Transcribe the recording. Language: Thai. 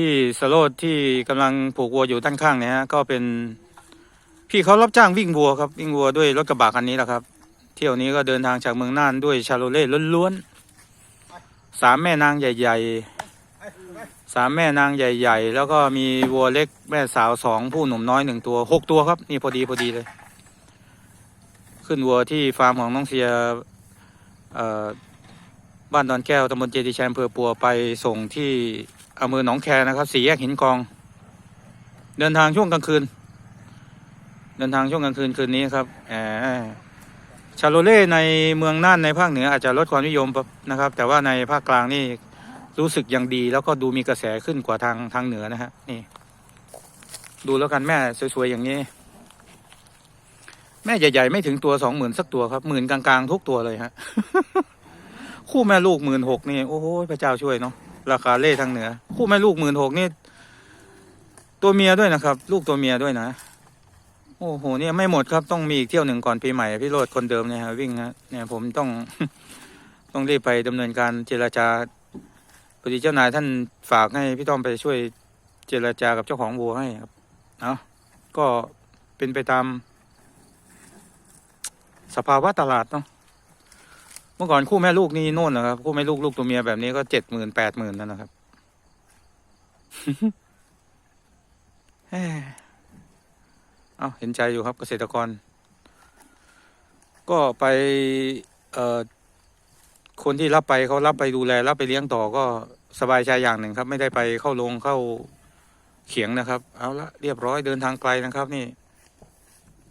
พี่สโรดที่กำลังผูกวัวอยู่ด้านข้างเนี่ยฮะก็เป็น พี่เขารับจ้างวิ่งวัวครับวิ่งวัวด้วยรถกระบะคันนี้แหละครับ เที่ยวนี้ก็เดินทางจากเมืองน่านด้วยชาโลเล่ล้วนๆสามแม่นางใหญ่ ๆสามแม่นางใหญ่ ๆ แล้วก็มีวัวเล็กแม่สาวสองผู้หนุ่มน้อยหนึ่งตัวหกตัวครับ นี่พอดีพอดีเลย ขึ้นวัวที่ฟาร์มของน้องเสียบ้านดอนแก้วตำบลเจดีย์ชัยอำเภอปัวไปส่งที่ อำเภอหนองแคนะครับสี่แยกหินกอง เดินทางช่วงกลางคืน เดินทางช่วงกลางคืนคืนนี้ครับแหมชาโลเล่ในเมืองน่านในภาคเหนืออาจจะลดความนิยมนะครับ แต่ว่าในภาคกลางนี่รู้สึกยังดี แล้วก็ดูมีกระแสขึ้นกว่าทางทางเหนือนะฮะนี่ ดูแล้วกันแม่สวยๆอย่างนี้ แม่ใหญ่ๆไม่ถึงตัวสองหมื่นสักตัวครับหมื่นกลางๆทุกตัวเลยฮะคู่แม่ลูกหมื่นหกนี่โอ้โหพระเจ้าช่วยเนาะ ราคาเล่ทางเหนือ คู่แม่ลูกหมื่นหกนี่ ตัวเมียด้วยนะครับ ลูกตัวเมียด้วยนะ โอ้โหเนี่ยไม่หมดครับต้องมีอีกเที่ยวหนึ่งก่อนปีใหม่พี่โรดคนเดิมเนี่ยฮะวิ่งฮะเนี่ยผมต้องต้องรีบไปดำเนินการเจรจาพอดีเจ้านายท่านฝากให้พี่ต้อมไปช่วยเจรจากับเจ้าของวัวให้ครับเนาะก็เป็นไปตามสภาวะตลาดเนาะ เมื่อก่อนคู่แม่ลูกนี่โน่นนะครับ คู่แม่ลูกลูกตัวเมียแบบนี้ก็เจ็ดหมื่นแปดหมื่นนั่นนะครับเอ้าเห็นใจอยู่ครับเกษตรกร ก็ไปเอ่อคนที่รับไปเขารับไปดูแล รับไปเลี้ยงต่อก็สบายใจอย่างหนึ่งครับ ไม่ได้ไปเข้าโรงเข้าเขียงนะครับ เอาละเรียบร้อยเดินทางไกลนะครับ นี่